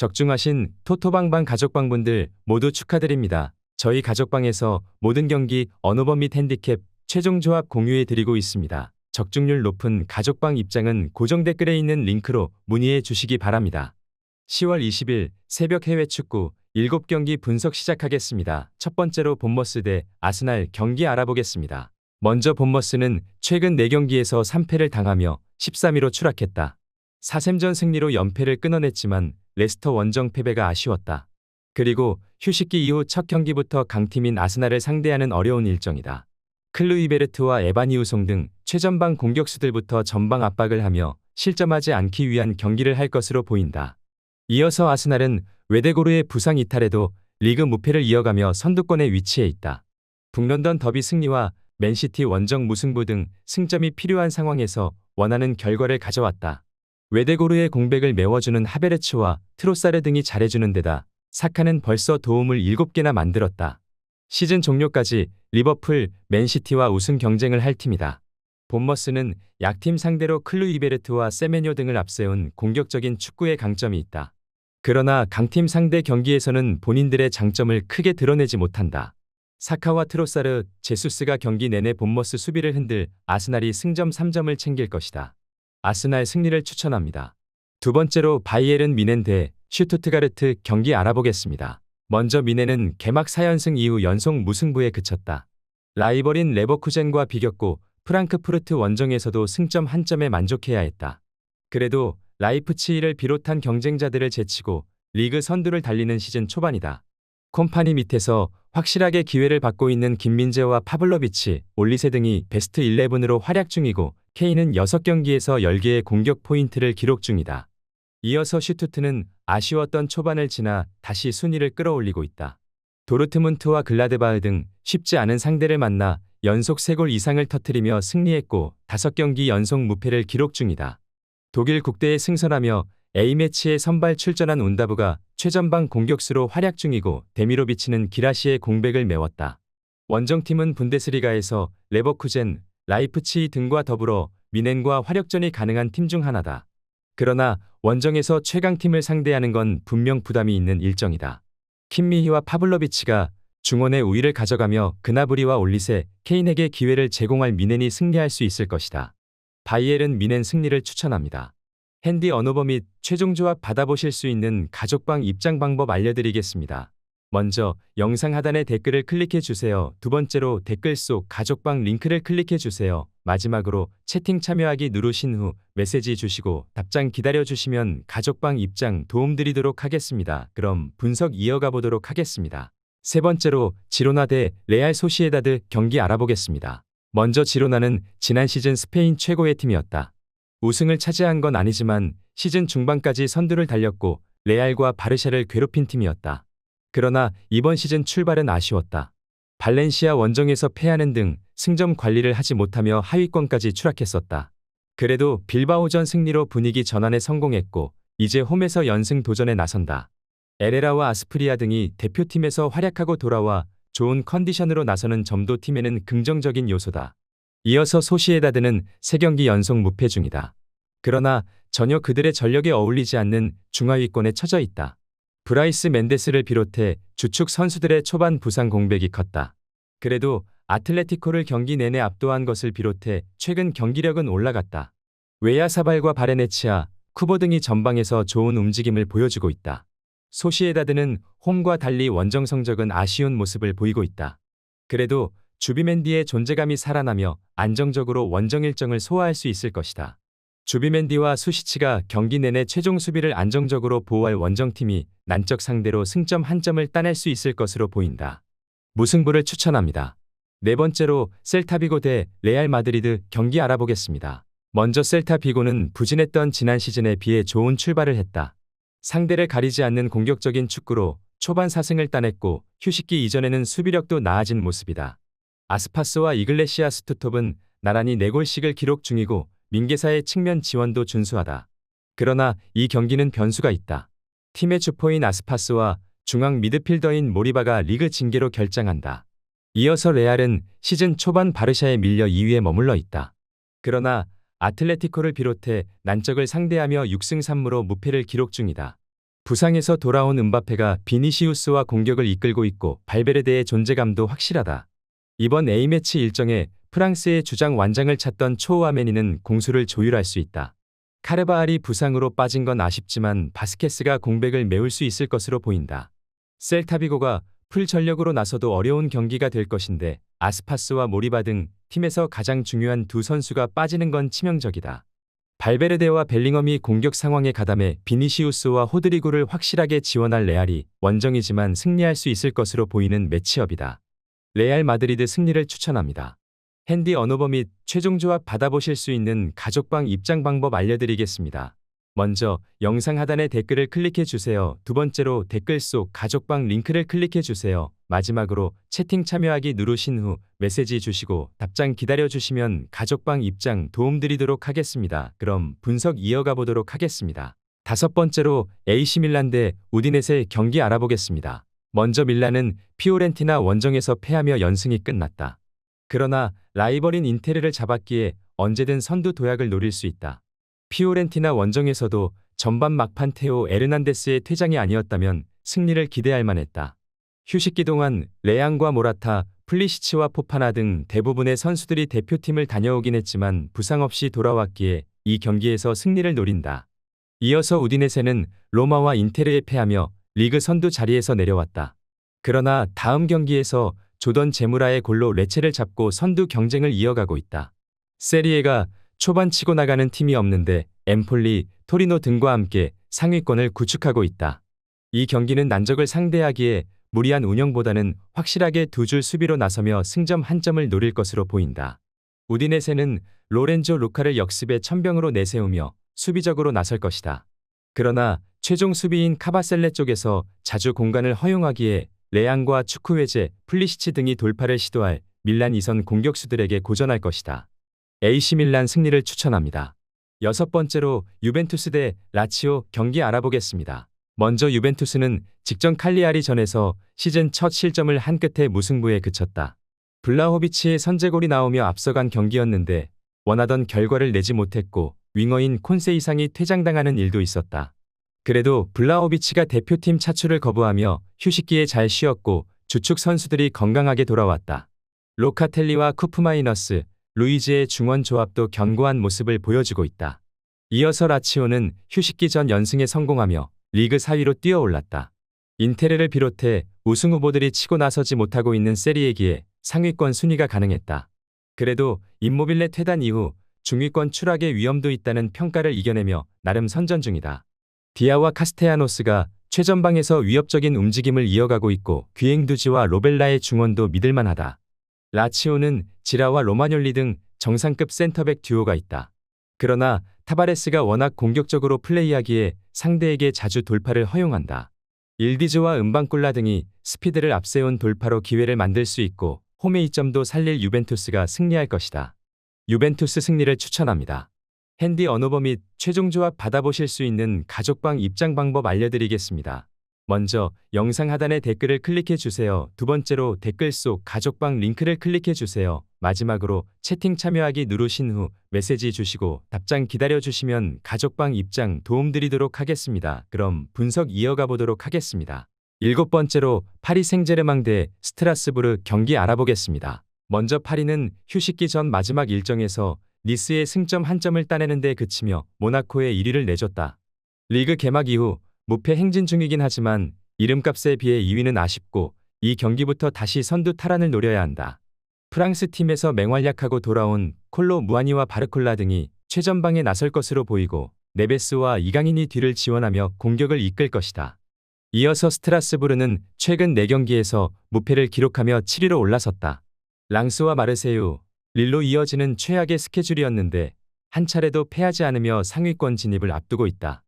적중하신 토토방방 가족방분들 모두 축하드립니다. 저희 가족방에서 모든 경기 언어범 및 핸디캡 최종 조합 공유해 드리고 있습니다. 적중률 높은 가족방 입장은 고정 댓글에 있는 링크로 문의해 주시기 바랍니다. 10월 20일 새벽 해외 축구 7경기 분석 시작하겠습니다. 첫 번째로 본머스 대 아스날 경기 알아보겠습니다. 먼저 본머스는 최근 4경기에서 3패를 당하며 13위로 추락했다. 4샘전 승리로 연패를 끊어냈지만 레스터 원정 패배가 아쉬웠다. 그리고 휴식기 이후 첫 경기부터 강팀인 아스날을 상대하는 어려운 일정이다. 클루이베르트와 에바니우송 등 최전방 공격수들부터 전방 압박을 하며 실점하지 않기 위한 경기를 할 것으로 보인다. 이어서 아스날은 외대고르의 부상 이탈에도 리그 무패를 이어가며 선두권에 위치해 있다. 북런던 더비 승리와 맨시티 원정 무승부 등 승점이 필요한 상황에서 원하는 결과를 가져왔다. 외대고르의 공백을 메워주는 하베르츠와 트로사르 등이 잘해주는 데다 사카는 벌써 도움을 7개나 만들었다. 시즌 종료까지 리버풀, 맨시티와 우승 경쟁을 할 팀이다. 본머스는 약팀 상대로 클루이베르트와 세메뇨 등을 앞세운 공격적인 축구의 강점이 있다. 그러나 강팀 상대 경기에서는 본인들의 장점을 크게 드러내지 못한다. 사카와 트로사르, 제수스가 경기 내내 본머스 수비를 흔들 아스날이 승점 3점을 챙길 것이다. 아스날 승리를 추천합니다. 두 번째로 바이에른 미넨 대 슈투트가르트 경기 알아보겠습니다. 먼저 미넨은 개막 4연승 이후 연속 무승부에 그쳤다. 라이벌인 레버쿠젠과 비겼고 프랑크푸르트 원정에서도 승점 한 점에 만족해야 했다. 그래도 라이프치히를 비롯한 경쟁자들을 제치고 리그 선두를 달리는 시즌 초반이다. 콤파니 밑에서 확실하게 기회를 받고 있는 김민재와 파블로비치, 올리세 등이 베스트 11으로 활약 중이고 케인은 6경기에서 10개의 공격 포인트를 기록 중이다. 이어서 슈투트는 아쉬웠던 초반을 지나 다시 순위를 끌어올리고 있다. 도르트문트와 글라드바흐 등 쉽지 않은 상대를 만나 연속 3골 이상을 터뜨리며 승리했고 5경기 연속 무패를 기록 중이다. 독일 국대에 승선하며 A매치에 선발 출전한 운다부가 최전방 공격수로 활약 중이고 데미로비치는 기라시의 공백을 메웠다. 원정팀은 분데스리가에서 레버쿠젠, 라이프치히 등과 더불어 미넨과 화력전이 가능한 팀 중 하나다. 그러나 원정에서 최강팀을 상대하는 건 분명 부담이 있는 일정이다. 킴미히와 파블로비치가 중원의 우위를 가져가며 그나브리와 올리세, 케인에게 기회를 제공할 미넨이 승리할 수 있을 것이다. 바이엘은 미넨 승리를 추천합니다. 핸디 언어버 및 최종 조합 받아보실 수 있는 가족방 입장 방법 알려드리겠습니다. 먼저 영상 하단의 댓글을 클릭해 주세요. 두 번째로 댓글 속 가족방 링크를 클릭해 주세요. 마지막으로 채팅 참여하기 누르신 후 메시지 주시고 답장 기다려 주시면 가족방 입장 도움드리도록 하겠습니다. 그럼 분석 이어가 보도록 하겠습니다. 세 번째로 지로나 대 레알 소시에다드 경기 알아보겠습니다. 먼저 지로나는 지난 시즌 스페인 최고의 팀이었다. 우승을 차지한 건 아니지만 시즌 중반까지 선두를 달렸고 레알과 바르샤를 괴롭힌 팀이었다. 그러나 이번 시즌 출발은 아쉬웠다. 발렌시아 원정에서 패하는 등 승점 관리를 하지 못하며 하위권까지 추락했었다. 그래도 빌바오전 승리로 분위기 전환에 성공했고 이제 홈에서 연승 도전에 나선다. 에레라와 아스프리아 등이 대표팀에서 활약하고 돌아와 좋은 컨디션으로 나서는 점도 팀에는 긍정적인 요소다. 이어서 소시에다드는 3경기 연속 무패 중이다. 그러나 전혀 그들의 전력에 어울리지 않는 중하위권에 처져 있다. 브라이스 멘데스를 비롯해 주축 선수들의 초반 부상 공백이 컸다. 그래도 아틀레티코를 경기 내내 압도한 것을 비롯해 최근 경기력은 올라갔다. 웨야사발과 바레네치아, 쿠보 등이 전방에서 좋은 움직임을 보여주고 있다. 소시에다드는 홈과 달리 원정 성적은 아쉬운 모습을 보이고 있다. 그래도 주비맨디의 존재감이 살아나며 안정적으로 원정 일정을 소화할 수 있을 것이다. 주비맨디와 수시치가 경기 내내 최종 수비를 안정적으로 보호할 원정팀이 난적 상대로 승점 한 점을 따낼 수 있을 것으로 보인다. 무승부를 추천합니다. 네 번째로 셀타비고 대 레알 마드리드 경기 알아보겠습니다. 먼저 셀타비고는 부진했던 지난 시즌에 비해 좋은 출발을 했다. 상대를 가리지 않는 공격적인 축구로 초반 4승을 따냈고 휴식기 이전에는 수비력도 나아진 모습이다. 아스파스와 이글레시아 스투톱은 나란히 4골씩을 기록 중이고 민계사의 측면 지원도 준수하다. 그러나 이 경기는 변수가 있다. 팀의 주포인 아스파스와 중앙 미드필더인 모리바가 리그 징계로 결장한다. 이어서 레알은 시즌 초반 바르샤에 밀려 2위에 머물러 있다. 그러나 아틀레티코를 비롯해 난적을 상대하며 6승 3무로 무패를 기록 중이다. 부상에서 돌아온 음바페가 비니시우스와 공격을 이끌고 있고 발베르데의 존재감도 확실하다. 이번 A매치 일정에 프랑스의 주장 완장을 찾던 초우아메니는 공수를 조율할 수 있다. 카르바알이 부상으로 빠진 건 아쉽지만 바스케스가 공백을 메울 수 있을 것으로 보인다. 셀타비고가 풀 전력으로 나서도 어려운 경기가 될 것인데 아스파스와 모리바 등 팀에서 가장 중요한 두 선수가 빠지는 건 치명적이다. 발베르데와 벨링엄이 공격 상황에 가담해 비니시우스와 호드리구를 확실하게 지원할 레알이 원정이지만 승리할 수 있을 것으로 보이는 매치업이다. 레알 마드리드 승리를 추천합니다. 핸디 언어버 및 최종 조합 받아보실 수 있는 가족방 입장 방법 알려드리겠습니다. 먼저 영상 하단에 댓글을 클릭해 주세요. 두 번째로 댓글 속 가족방 링크를 클릭해 주세요. 마지막으로 채팅 참여하기 누르신 후 메시지 주시고 답장 기다려 주시면 가족방 입장 도움드리도록 하겠습니다. 그럼 분석 이어가 보도록 하겠습니다. 다섯 번째로 AC 밀란 대 우디넷의 경기 알아보겠습니다. 먼저 밀란은 피오렌티나 원정에서 패하며 연승이 끝났다. 그러나 라이벌인 인테르를 잡았기에 언제든 선두 도약을 노릴 수 있다. 피오렌티나 원정에서도 전반 막판 테오 에르난데스의 퇴장이 아니었다면 승리를 기대할 만했다. 휴식기 동안 레앙과 모라타, 플리시치와 포파나 등 대부분의 선수들이 대표팀을 다녀오긴 했지만 부상 없이 돌아왔기에 이 경기에서 승리를 노린다. 이어서 우디네세는 로마와 인테르에 패하며 리그 선두 자리에서 내려왔다. 그러나 다음 경기에서 조던 제무라의 골로 레체를 잡고 선두 경쟁을 이어가고 있다. 세리에가 초반 치고 나가는 팀이 없는데 엠폴리, 토리노 등과 함께 상위권을 구축하고 있다. 이 경기는 난적을 상대하기에 무리한 운영보다는 확실하게 두 줄 수비로 나서며 승점 한 점을 노릴 것으로 보인다. 우디네세는 로렌조 루카를 역습의 천병으로 내세우며 수비적으로 나설 것이다. 그러나 최종 수비인 카바셀레 쪽에서 자주 공간을 허용하기에 레앙과 추크웨제, 플리시치 등이 돌파를 시도할 밀란 이선 공격수들에게 고전할 것이다. AC 밀란 승리를 추천합니다. 여섯 번째로 유벤투스 대 라치오 경기 알아보겠습니다. 먼저 유벤투스는 직전 칼리아리 전에서 시즌 첫 실점을 한 끝에 무승부에 그쳤다. 블라호비치의 선제골이 나오며 앞서간 경기였는데 원하던 결과를 내지 못했고 윙어인 콘세 이상이 퇴장당하는 일도 있었다. 그래도 블라호비치가 대표팀 차출을 거부하며 휴식기에 잘 쉬었고 주축 선수들이 건강하게 돌아왔다. 로카텔리와 쿠프마이너스, 루이즈의 중원 조합도 견고한 모습을 보여주고 있다. 이어서 라치오는 휴식기 전 연승에 성공하며 리그 4위로 뛰어올랐다. 인테르를 비롯해 우승 후보들이 치고 나서지 못하고 있는 세리에기에 상위권 순위가 가능했다. 그래도 임모빌레 퇴단 이후 중위권 추락의 위험도 있다는 평가를 이겨내며 나름 선전 중이다. 디아와 카스테야노스가 최전방에서 위협적인 움직임을 이어가고 있고 귀행두지와 로벨라의 중원도 믿을만하다. 라치오는 지라와 로마뇰리 등 정상급 센터백 듀오가 있다. 그러나 타바레스가 워낙 공격적으로 플레이하기에 상대에게 자주 돌파를 허용한다. 일디즈와 은방꿀라 등이 스피드를 앞세운 돌파로 기회를 만들 수 있고 홈의 이점도 살릴 유벤투스가 승리할 것이다. 유벤투스 승리를 추천합니다. 핸디 언어버 및 최종 조합 받아보실 수 있는 가족방 입장 방법 알려드리겠습니다. 먼저 영상 하단에 댓글을 클릭해 주세요. 두 번째로 댓글 속 가족방 링크를 클릭해 주세요. 마지막으로 채팅 참여하기 누르신 후 메시지 주시고 답장 기다려 주시면 가족방 입장 도움드리도록 하겠습니다. 그럼 분석 이어가 보도록 하겠습니다. 일곱 번째로 파리 생제르맹 대 스트라스부르 경기 알아보겠습니다. 먼저 파리는 휴식기 전 마지막 일정에서 니스의 승점 한 점을 따내는 데 그치며 모나코에 1위를 내줬다. 리그 개막 이후 무패 행진 중이긴 하지만 이름값에 비해 2위는 아쉽고 이 경기부터 다시 선두 탈환을 노려야 한다. 프랑스 팀에서 맹활약하고 돌아온 콜로 무아니와 바르콜라 등이 최전방에 나설 것으로 보이고 네베스와 이강인이 뒤를 지원하며 공격을 이끌 것이다. 이어서 스트라스부르는 최근 4경기에서 무패를 기록하며 7위로 올라섰다. 랑스와 마르세유, 릴로 이어지는 최악의 스케줄이었는데 한 차례도 패하지 않으며 상위권 진입을 앞두고 있다.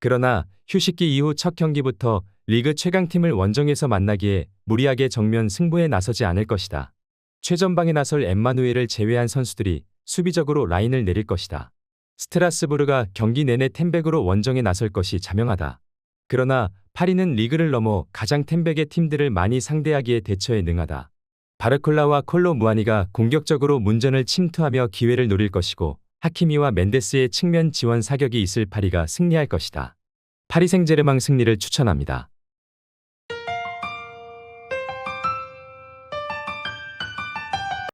그러나 휴식기 이후 첫 경기부터 리그 최강팀을 원정에서 만나기에 무리하게 정면 승부에 나서지 않을 것이다. 최전방에 나설 엠마누엘을 제외한 선수들이 수비적으로 라인을 내릴 것이다. 스트라스부르가 경기 내내 템백으로 원정에 나설 것이 자명하다. 그러나 파리는 리그를 넘어 가장 템백의 팀들을 많이 상대하기에 대처에 능하다. 바르콜라와 콜로 무아니가 공격적으로 문전을 침투하며 기회를 노릴 것이고 하키미와 멘데스의 측면 지원 사격이 있을 파리가 승리할 것이다. 파리 생제르맹 승리를 추천합니다.